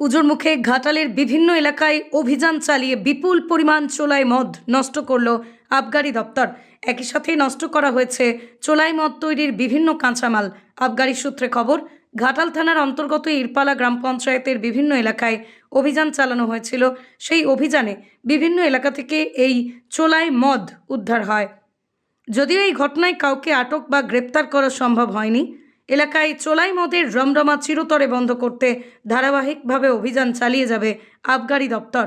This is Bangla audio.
পুজোর মুখে ঘাটালের বিভিন্ন এলাকায় অভিযান চালিয়ে বিপুল পরিমাণ চোলাই মদ নষ্ট করল আবগারি দপ্তর। একই সাথে নষ্ট করা হয়েছে চোলাই মদ তৈরির বিভিন্ন কাঁচামাল। আবগারি সূত্রে খবর, ঘাটাল থানার অন্তর্গত ইরপালা গ্রাম পঞ্চায়েতের বিভিন্ন এলাকায় অভিযান চালানো হয়েছিল। সেই অভিযানে বিভিন্ন এলাকা থেকে এই চোলাই মদ উদ্ধার হয়। যদিও এই ঘটনায় কাউকে আটক বা গ্রেপ্তার করা সম্ভব হয়নি এলাকায় চোলাই মদের রমরমা চিরতরে বন্ধ করতে ধারাবাহিকভাবে অভিযান চালিয়ে যাবে আবগারি দপ্তর।